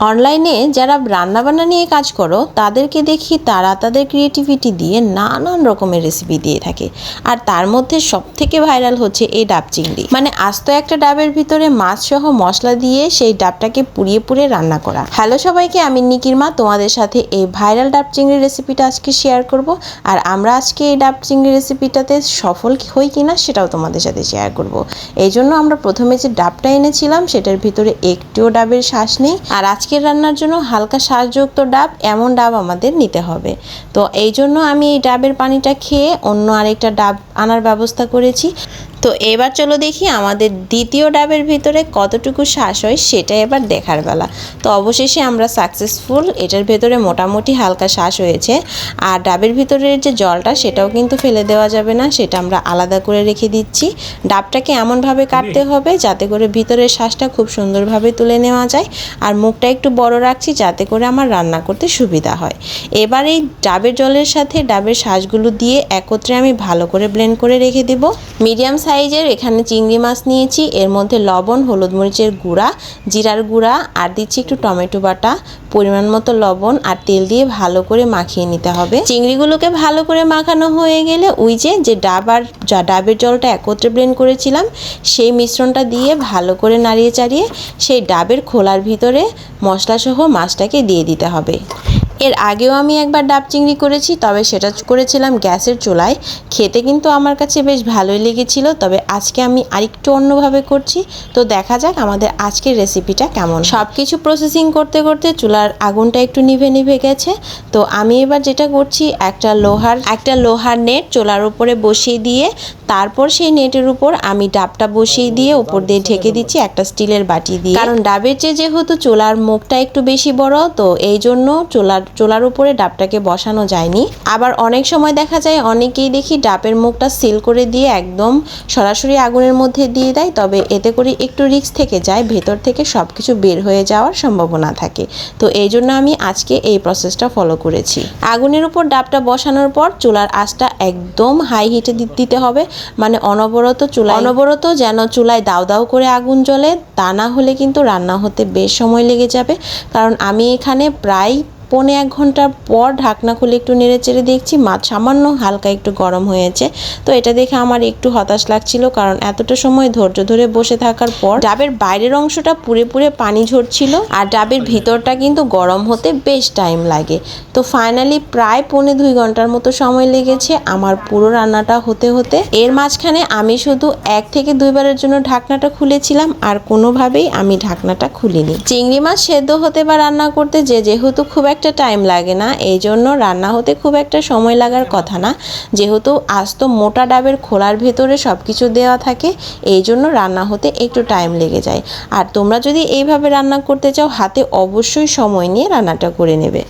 অনলাইনে যারা রান্নাবান্না নিয়ে কাজ করো, তাদেরকে দেখি তারা তাদের ক্রিয়েটিভিটি দিয়ে নানান রকমের রেসিপি দিয়ে থাকে। আর তার মধ্যে সব থেকে ভাইরাল হচ্ছে এই ডাব চিংড়ি। মানে আস্ত একটা ডাবের ভিতরে মাছ সহ মশলা দিয়ে সেই ডাবটাকে পুড়িয়ে পুড়িয়ে রান্না করা। হ্যালো সবাইকে, আমি নিকির মা। তোমাদের সাথে এই ভাইরাল ডাব চিংড়ি রেসিপিটা আজকে শেয়ার করব। আর আমরা আজকে এই ডাব চিংড়ি রেসিপিটাতে সফল হই কিনা সেটাও তোমাদের সাথে শেয়ার করব। এই জন্য আমরা প্রথমে যে ডাবটা এনেছিলাম, সেটার ভিতরে একটিও ডাবের শ্বাস নেই। আর আজকের রান্নার জন্য হালকা শ্বাসযুক্ত ডাব, এমন ডাব আমাদের নিতে হবে। তো এই জন্য আমি এই ডাবের পানিটা খেয়ে অন্য আরেকটা ডাব আনার ব্যবস্থা করেছি। তো এবার চলো দেখি আমাদের দ্বিতীয় ডাবের ভিতরে কতটুকু শ্বাস হয় সেটা এবার দেখার বেলা তো অবশেষে আমরা সাকসেসফুল এটার ভেতরে মোটামুটি হালকা শ্বাস হয়েছে। আর ডাবের ভিতরের যে জলটা, সেটাও কিন্তু ফেলে দেওয়া যাবে না, সেটা আমরা আলাদা করে রেখে দিচ্ছি। ডাবটাকে এমনভাবে কাটতে হবে যাতে করে ভিতরের শ্বাসটা খুব সুন্দরভাবে তুলে নেওয়া যায়। আর মুখটা একটু বড় রাখছি যাতে করে আমার রান্না করতে সুবিধা হয়। এবার এই ডাবের জলের সাথে ডাবের শ্বাসগুলো দিয়ে একত্রে আমি ভালো করে ব্লেন্ড করে রেখে দেব। মিডিয়াম সাইজের, এখানে চিংড়ি মাছ নিয়েছি, এর মধ্যে লবণ, হলুদ মরিচের গুঁড়া, জিরার গুঁড়া, আর দিচ্ছি একটু টমেটো বাটা, পরিমাণ মতো লবণ আর তেল দিয়ে ভালো করে মাখিয়ে নিতে হবে। চিংড়িগুলোকে ভালো করে মাখানো হয়ে গেলে ওই যে যে ডাব আর ডাবের জলটা একত্রে ব্লেন্ড করেছিলাম, সেই মিশ্রণটা দিয়ে ভালো করে নাড়িয়ে চাড়িয়ে সেই ডাবের খোলার ভিতরে মশলাসহ মাছটাকে দিয়ে দিতে হবে। এর আগেও আমি একবার ডাব চিংড়ি করেছি, তবে সেটা করেছিলাম গ্যাসের চুলায়। খেতে কিন্তু আমার কাছে বেশ ভালোই লেগেছিল, তবে আজকে আমি আরেকটু অন্যভাবে করছি। তো দেখা যাক আমাদের আজকের রেসিপিটা কেমন সব কিছু প্রসেসিং করতে করতে চুলার আগুনটা একটু নিভে নিভে গেছে। তো আমি এবার যেটা করছি, একটা লোহার একটা লোহার নেট চোলার উপরে বসিয়ে দিয়ে, তারপর সেই নেটের উপর আমি ডাবটা বসিয়ে দিয়ে উপর দিয়ে ঢেকে দিচ্ছি একটা স্টিলের বাটি দিয়ে। কারণ ডাবের চেয়ে যেহেতু চোলার মুখটা একটু বেশি বড়, তো এই জন্য চুলার চুলার উপরে ডাবটাকে বসানো যায়নি। আবার অনেক সময় দেখা যায় অনেকেই দেখি ডাবের মুখটা সিল করে দিয়ে একদম সরাসরি আগুনের মধ্যে দিয়ে দেয়, তবে এতে করে একটু রিস্ক থেকে যায়, ভেতর থেকে সব কিছু বের হয়ে যাওয়ার সম্ভাবনা থাকে। তো এই জন্য আমি আজকে এই প্রসেসটা ফলো করেছি। আগুনের উপর ডাবটা বসানোর পর চুলার আঁচটা একদম হাই হিটে দিতে হবে। মানে অনবরত চুলা অনবরত যেন চুলায় দাও দাও করে আগুন জ্বলে, তা না হলে কিন্তু রান্না হতে বেশ সময় লেগে যাবে। কারণ আমি এখানে প্রায় পৌনে এক ঘণ্টার পর ঢাকনা খুলে একটু নেড়ে চেড়ে দেখছি, মাছ সামান্য হালকা একটু গরম হয়েছে। তো এটা দেখে আমার একটু হতাশ লাগছিল কারণ এতটা সময় ধৈর্য ধরে বসে থাকার পর ডাবের বাইরের অংশটা পুরে পুরে পানি ঝরছিল আর ডাবের ভিতরটা কিন্তু গরম হতে বেশ টাইম লাগে। তো ফাইনালি প্রায় পৌনে দুই ঘণ্টার মতো সময় লেগেছে আমার পুরো রান্নাটা হতে হতে। এর মাঝখানে আমি শুধু এক থেকে দুইবারের জন্য ঢাকনাটা খুলেছিলাম আর কোনোভাবেই আমি ঢাকনাটা খুলিনি। চিংড়ি মাছ সেদ্ধ হতে বা রান্না করতে যে যেহেতু খুব একটা টাইম লাগে না এই জন্য রান্না হতে খুব একটা সময় লাগার কথা না। যেহেতু আস্ত মোটা ডাবের খোলার ভেতরে সব কিছু দেওয়া থাকে এই জন্য রান্না হতে একটু টাইম লেগে যায়। আর তোমরা যদি এইভাবে রান্না করতে চাও, হাতে অবশ্যই সময় নিয়ে রান্নাটা করে নেবে।